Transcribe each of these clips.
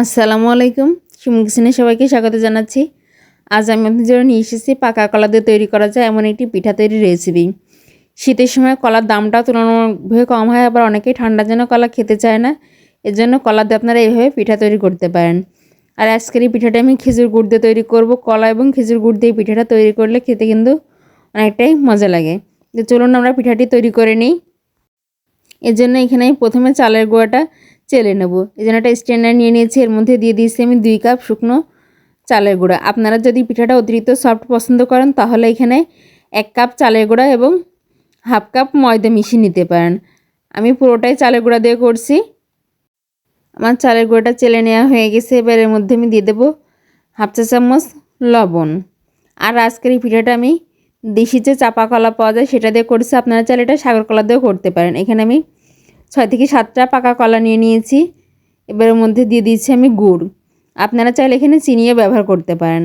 আসসালামু আলাইকুম। শিমুল কিচেনে সবাইকে স্বাগত জানাচ্ছি। আজ আমি আপনাদের জন্য নিয়ে এসেছি পাকা কলা দিয়ে তৈরি করা যায় এমন একটি পিঠা তৈরির রেসিপি শীতের সময় কলার দামটা তুলনামূলকভাবে কম হয়, আবার অনেকেই ঠান্ডার জন্য কলা খেতে চায় না। এর জন্য কলা দিয়ে আপনারা এইভাবে পিঠা তৈরি করতে পারেন। আর আজকের এই পিঠাটা আমি খেজুর গুড় দিয়ে তৈরি করব। কলা এবং খেজুর গুড় দিয়ে পিঠাটা তৈরি করলে খেতে কিন্তু অনেকটাই মজা লাগে। তো চলুন আমরা পিঠাটি তৈরি করে নিই। এর জন্য এখানে প্রথমে চালের গুঁড়াটা চেলে নেব। এই জন্য একটা স্ট্যান্ডার নিয়ে নিয়েছি, এর মধ্যে দিয়ে দিয়েছি আমি দুই কাপ শুকনো চালের গুঁড়া। আপনারা যদি পিঠাটা অতিরিক্ত সফট পছন্দ করেন, তাহলে এখানে এক কাপ চালের গুঁড়া এবং হাফ কাপ ময়দা মিশিয়ে নিতে পারেন। আমি পুরোটাই চালের গুঁড়া দিয়ে করছি। আমার চালের গুঁড়োটা চেলে নেওয়া হয়ে গেছে। এবার এর মধ্যে আমি দিয়ে দেবো হাফ চা চামচ লবণ। আর আজকের এই পিঠাটা আমি দেশি যে চাপা কলা পাওয়া যায়, সেটা দিয়ে করছি। আপনারা চাইলে এটা সাগর কলা দিয়েও করতে পারেন। এখানে আমি ছয় থেকে সাতটা পাকা কলা নিয়ে নিয়েছি। এবারের মধ্যে দিয়ে দিয়েছি আমি গুড়। আপনারা চাইলে এখানে চিনিও ব্যবহার করতে পারেন।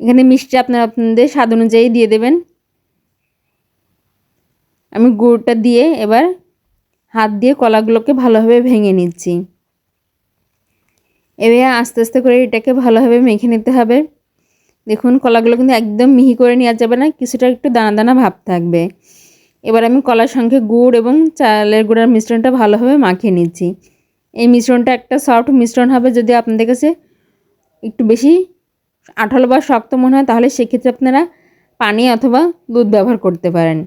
এখানে মিষ্টি আপনারা আপনাদের স্বাদ অনুযায়ী দিয়ে দেবেন। আমি গুড়টা দিয়ে এবার হাত দিয়ে কলাগুলোকে ভালোভাবে ভেঙে নিচ্ছি। এবার আস্তে আস্তে করে এটাকে ভালোভাবে মেখে নিতে হবে। দেখুন, কলাগুলো কিন্তু একদম মিহি করে নেওয়া যাবে না, কিছুটা একটু দানা দানা ভাব থাকবে। এবার আমি কলার সঙ্গে গুড় এবং চালের গুঁড়ার মিশ্রণটা ভালোভাবে মাখিয়ে নিচ্ছি। এই মিশ্রণটা একটা সফট মিশ্রণ হবে, যদি আপনাদের কাছে একটু বেশি আঠালো বা শক্ত মনে হয়, তাহলে সেক্ষেত্রে আপনারা পানি অথবা দুধ ব্যবহার করতে পারেন।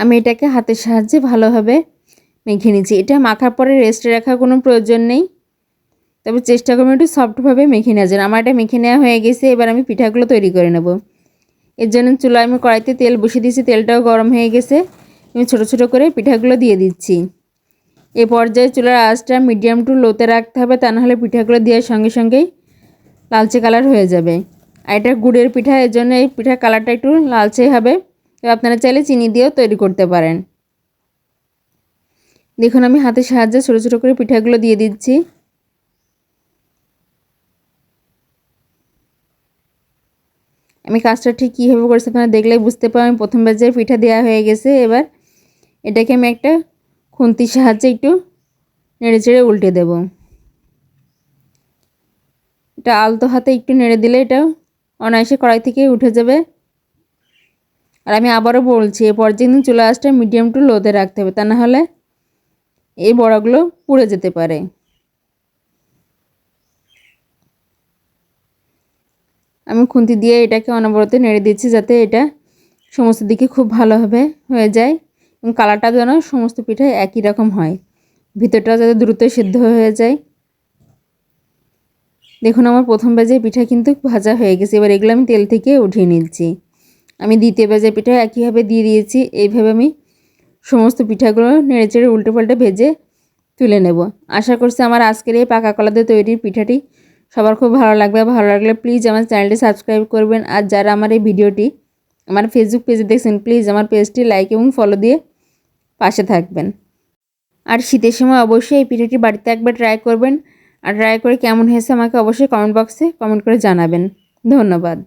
আমি এটাকে হাতের সাহায্যে ভালোভাবে মেখে নিচ্ছি। এটা মাখার পরে রেস্টে রাখার কোনো প্রয়োজন নেই। তবে চেষ্টা করবেন একটু সফটভাবে মেখে নেওয়ার জন্য। আমার এটা মেখে নেওয়া হয়ে গেছে, এবার আমি পিঠাগুলো তৈরি করে নেব। এর জন্য চুলায় আমি কড়াইতে তেল বসিয়ে দিয়েছি, তেলটাও গরম হয়ে গেছে। আমি ছোটো ছোটো করে পিঠাগুলো দিয়ে দিচ্ছি। এ পর্যায়ে চুলার আঁচটা মিডিয়াম টু লোতে রাখতে হবে, তা নাহলে পিঠাগুলো দেওয়ার সঙ্গে সঙ্গেই লালচে কালার হয়ে যাবে। আর এটা গুড়ের পিঠা, এর জন্য এই পিঠার কালারটা একটু লালচে হবে। তো আপনারা চাইলে চিনি দিয়েও তৈরি করতে পারেন। দেখুন, আমি হাতের সাহায্যে ছোটো ছোটো করে পিঠাগুলো দিয়ে দিচ্ছি। আমি কাজটা ঠিক কীভাবে করেছি আপনারা দেখলে বুঝতে পারো আমি প্রথম বাজার পিঠা দেওয়া হয়ে গেছে, এবার এটাকে আমি একটা খুন্তির সাহায্যে একটু নেড়ে চেড়ে উল্টে দেব। এটা আলতো হাতে একটু নেড়ে দিলে এটা অনায়াসে কড়াই থেকে উঠে যাবে। আর আমি আবারও বলছি এ পর্যায়ে কিন্তু চলে আসতে মিডিয়াম টু লোতে রাখতে হবে, তা না হলে এই বড়াগুলো পুড়ে যেতে পারে। আমি খুন্তি দিয়ে এটাকে অনবরত নেড়ে দিচ্ছি যাতে এটা সমস্ত দিকে খুব ভালোভাবে হয়ে যায় এবং কালারটা যেন সমস্ত পিঠায় একই রকম হয়। ভিতরটা যাতে দ্রুত সিদ্ধ হয়ে যায়। দেখুন, আমার প্রথম বাজে পিঠা কিন্তু ভাজা হয়ে গেছে। এবার এগুলো আমি তেল থেকে উঠিয়ে নিচ্ছি। আমি দ্বিতীয় বাজে পিঠা একইভাবে দিয়ে দিয়েছি। এইভাবে আমি সমস্ত পিঠাগুলো নেড়ে চেড়ে উল্টে পাল্টে ভেজে তুলে নেব। আশা করছি আমার আজকের এই পাকা কলা দিয়ে তৈরি পিঠাটি সবার খুব ভালো লাগবে। ভালো লাগলে প্লিজ আমার চ্যানেলটি সাবস্ক্রাইব করবেন। আর যারা আমার এই ভিডিওটি আমার ফেসবুক পেজে দেখছেন প্লিজ আমার পেজটি লাইক এবং ফলো দিয়ে পাশে থাকবেন। আর শীতের সময় অবশ্যই এই পিঠাটি বাড়িতে একবার ট্রাই করবেন। আর ট্রাই করে কেমন হয়েছে আমাকে অবশ্যই কমেন্ট বক্সে কমেন্ট করে জানাবেন। ধন্যবাদ।